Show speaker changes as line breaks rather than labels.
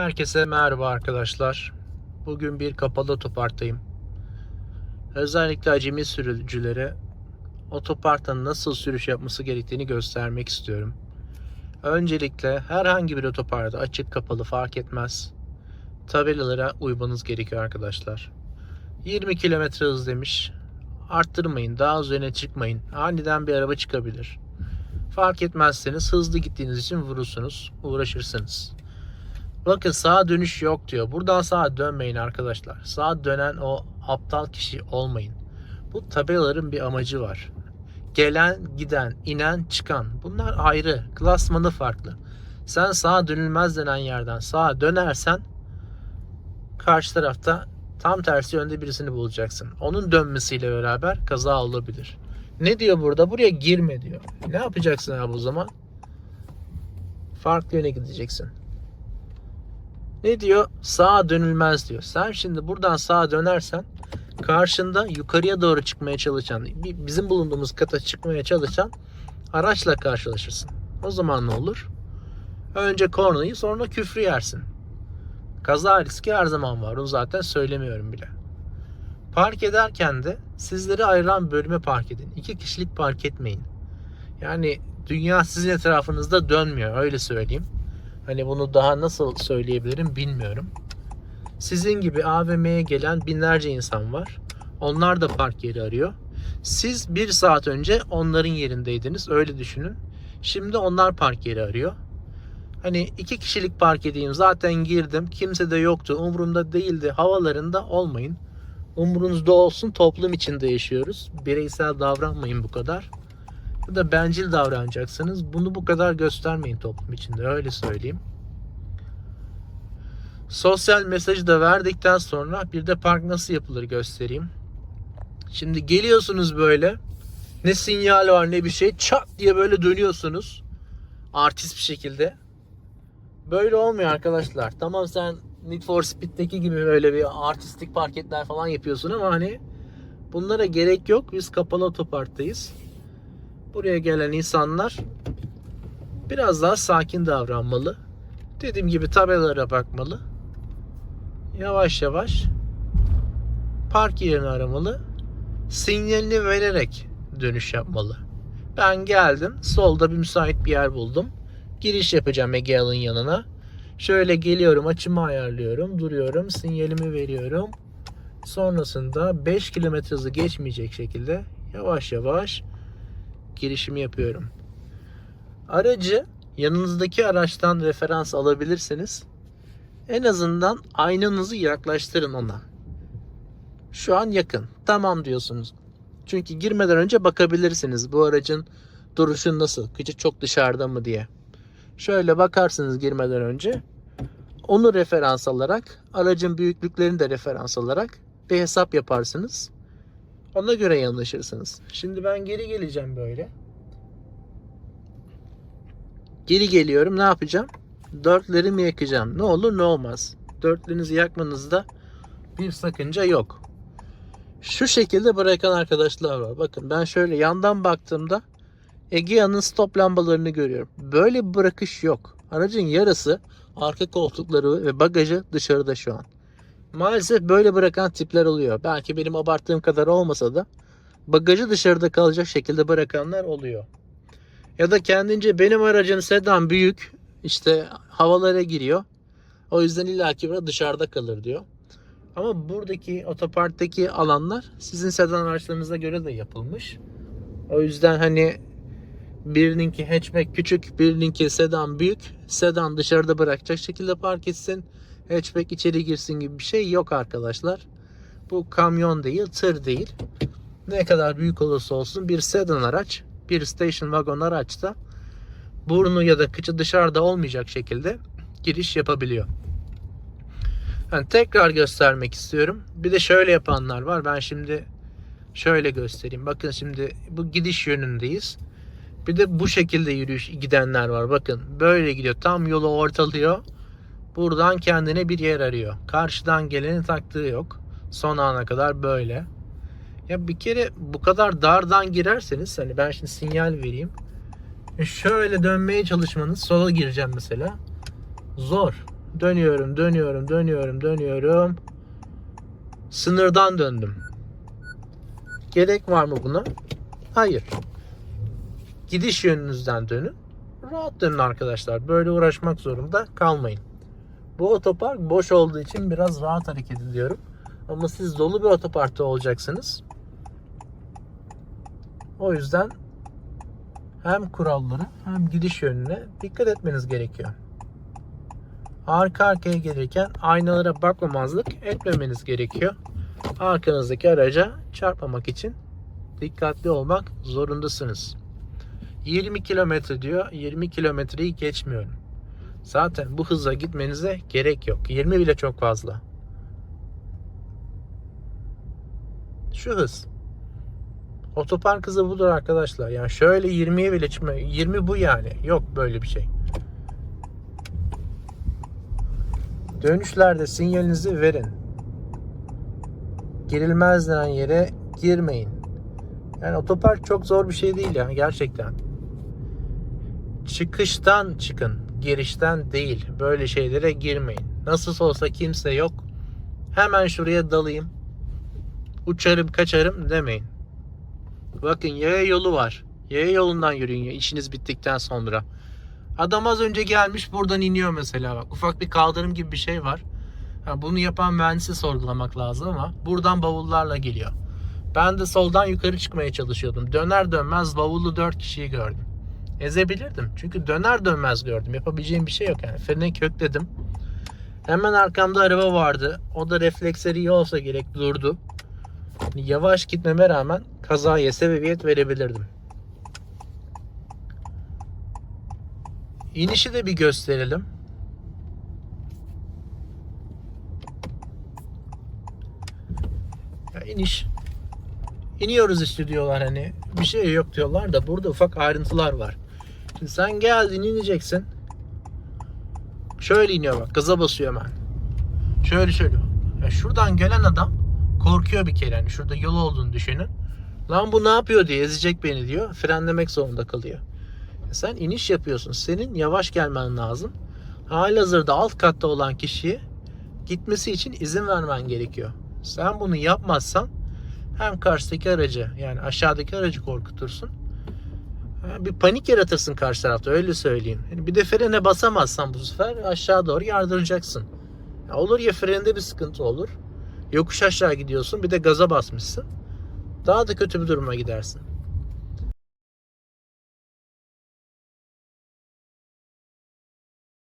Herkese merhaba arkadaşlar. Bugün bir kapalı otoparktayım. Özellikle acemi sürücülere otoparkta nasıl sürüş yapması gerektiğini göstermek istiyorum. Öncelikle herhangi bir otoparkta açık kapalı fark etmez. Tabelalara uymanız gerekiyor arkadaşlar. 20 km hız demiş. Arttırmayın, daha üzerine çıkmayın. Aniden bir araba çıkabilir. Fark etmezseniz hızlı gittiğiniz için vurursunuz, uğraşırsınız. Bakın sağa dönüş yok diyor. Buradan sağa dönmeyin arkadaşlar. Sağa dönen o aptal kişi olmayın. Bu tabelaların bir amacı var. Gelen, giden, inen, çıkan. Bunlar ayrı. Klasmanı farklı. Sen sağa dönülmez denen yerden sağa dönersen karşı tarafta tam tersi yönde birisini bulacaksın. Onun dönmesiyle beraber kaza olabilir. Ne diyor burada? Buraya girme diyor. Ne yapacaksın abi o zaman? Farklı yöne gideceksin. Ne diyor? Sağa dönülmez diyor. Sen şimdi buradan sağa dönersen karşında yukarıya doğru çıkmaya çalışan, bi- bizim bulunduğumuz kata çıkmaya çalışan araçla karşılaşırsın. O zaman ne olur? Önce kornayı sonra küfrü yersin. Kaza riski her zaman var. Onu zaten söylemiyorum bile. Park ederken de sizleri ayıran bölüme park edin. İki kişilik park etmeyin. Yani dünya sizin etrafınızda dönmüyor öyle söyleyeyim. Hani bunu daha nasıl söyleyebilirim bilmiyorum. Sizin gibi AVM'ye gelen binlerce insan var. Onlar da park yeri arıyor. Siz bir saat önce onların yerindeydiniz. Öyle düşünün. Şimdi onlar park yeri arıyor. Hani iki kişilik park edeyim zaten girdim. Kimse de yoktu. Umurumda değildi. Havalarında olmayın. Umurunuzda olsun. Toplum içinde yaşıyoruz. Bireysel davranmayın bu kadar. Ya da bencil davranacaksınız. Bunu bu kadar göstermeyin toplum içinde. Öyle söyleyeyim. Sosyal mesajı da verdikten sonra bir de park nasıl yapılır göstereyim. Şimdi geliyorsunuz böyle. Ne sinyal var ne bir şey. Çat diye böyle dönüyorsunuz. Artist bir şekilde. Böyle olmuyor arkadaşlar. Tamam sen Need for Speed'deki gibi böyle bir artistik parketler falan yapıyorsun ama hani bunlara gerek yok. Biz kapalı otoparktayız. Buraya gelen insanlar biraz daha sakin davranmalı. Dediğim gibi tabelalara bakmalı. Yavaş yavaş park yerini aramalı. Sinyalini vererek dönüş yapmalı. Ben geldim. Solda bir müsait bir yer buldum. Giriş yapacağım Egeal'ın yanına. Şöyle geliyorum, açımı ayarlıyorum, duruyorum, sinyalimi veriyorum. Sonrasında 5 km hızı geçmeyecek şekilde yavaş yavaş girişimi yapıyorum. Aracı yanınızdaki araçtan referans alabilirsiniz. En azından aynanızı yaklaştırın ona. Şu an yakın. Tamam diyorsunuz. Çünkü girmeden önce bakabilirsiniz bu aracın duruşu nasıl, kıçı çok dışarıda mı diye. Şöyle bakarsınız girmeden önce. Onu referans alarak, aracın büyüklüklerini de referans alarak bir hesap yaparsınız. Ona göre yanlaşırsınız. Şimdi ben geri geleceğim böyle. Geri geliyorum. Ne yapacağım? Dörtlerimi yakacağım. Ne olur ne olmaz. Dörtlerinizi yakmanızda bir sakınca yok. Şu şekilde bırakan arkadaşlar var. Bakın ben şöyle yandan baktığımda Egea'nın stop lambalarını görüyorum. Böyle bir bırakış yok. Aracın yarısı arka koltukları ve bagajı dışarıda şu an. Maalesef böyle bırakan tipler oluyor. Belki benim abarttığım kadar olmasa da bagajı dışarıda kalacak şekilde bırakanlar oluyor. Ya da kendince benim aracım sedan büyük işte havalara giriyor. O yüzden illaki burada dışarıda kalır diyor. Ama buradaki otoparktaki alanlar sizin sedan araçlarınıza göre de yapılmış. O yüzden hani birininki hatchback küçük, birininki sedan büyük. Sedan dışarıda bırakacak şekilde park etsin. Hatchback içeri girsin gibi bir şey yok arkadaşlar. Bu kamyon değil, tır değil. Ne kadar büyük olursa olsun bir sedan araç, bir station wagon araç da burnu ya da kıçı dışarıda olmayacak şekilde giriş yapabiliyor. Yani tekrar göstermek istiyorum. Bir de şöyle yapanlar var. Ben şimdi şöyle göstereyim. Bakın şimdi bu gidiş yönündeyiz. Bir de bu şekilde yürüyüş gidenler var. Bakın böyle gidiyor. Tam yolu ortalıyor. Buradan kendine bir yer arıyor. Karşıdan geleni taktığı yok. Son ana kadar böyle. Ya bir kere bu kadar dardan girerseniz hani ben şimdi sinyal vereyim. E Şöyle dönmeye çalışmanız sola gireceğim mesela. Zor. Dönüyorum, dönüyorum, dönüyorum, dönüyorum. Sınırdan döndüm. Gerek var mı buna? Hayır. Gidiş yönünüzden dönün. Rahat dönün arkadaşlar. Böyle uğraşmak zorunda kalmayın. Bu otopark boş olduğu için biraz rahat hareket ediyorum. Ama siz dolu bir otoparkta olacaksınız. O yüzden hem kurallara hem gidiş yönüne dikkat etmeniz gerekiyor. Arka arkaya gelirken aynalara bakmamazlık etmemeniz gerekiyor. Arkanızdaki araca çarpmamak için dikkatli olmak zorundasınız. 20 kilometre diyor. 20 kilometreyi geçmiyorum. Zaten bu hıza gitmenize gerek yok. 20 bile çok fazla. Şu hız. Otopark hızı budur arkadaşlar. Yani şöyle 20'ye bile çıkma. 20 bu yani. Yok böyle bir şey. Dönüşlerde sinyalinizi verin. Girilmez denen yere girmeyin. Yani otopark çok zor bir şey değil yani gerçekten. Çıkıştan çıkın, girişten değil. Böyle şeylere girmeyin. Nasıl olsa kimse yok. Hemen şuraya dalayım. Uçarım, kaçarım demeyin. Bakın yaya yolu var. Yaya yolundan yürüyün ya işiniz bittikten sonra. Adam az önce gelmiş buradan iniyor mesela bak. Ufak bir kaldırım gibi bir şey var. Ha, bunu yapan mühendisi sorgulamak lazım ama buradan bavullarla geliyor. Ben de soldan yukarı çıkmaya çalışıyordum. Döner dönmez bavullu 4 kişiyi gördüm. Ezebilirdim. Çünkü döner dönmez gördüm. Yapabileceğim bir şey yok yani. Frene kökledim. Hemen arkamda araba vardı. O da refleksleri iyi olsa gerek durdu. Yavaş gitmeme rağmen kazaya sebebiyet verebilirdim. İnişi de bir gösterelim. Ya iniş. İniyoruz işte diyorlar hani. Bir şey yok diyorlar da burada ufak ayrıntılar var. Sen geldin ineceksin. Şöyle iniyor bak. Gaza basıyor hemen. Şöyle şöyle. Ya şuradan gelen adam korkuyor bir kere. Yani şurada yol olduğunu düşünün. Lan bu ne yapıyor diye ezecek beni diyor. Frenlemek zorunda kalıyor. Sen iniş yapıyorsun. Senin yavaş gelmen lazım. Halihazırda alt katta olan kişiye gitmesi için izin vermen gerekiyor. Sen bunu yapmazsan hem karşıdaki aracı yani aşağıdaki aracı korkutursun. Bir panik yaratırsın karşı tarafta öyle söyleyeyim. Yani bir de frene basamazsan bu sefer aşağı doğru yardıracaksın. Ya olur ya frende bir sıkıntı olur. Yokuş aşağı gidiyorsun bir de gaza basmışsın. Daha da kötü bir duruma gidersin.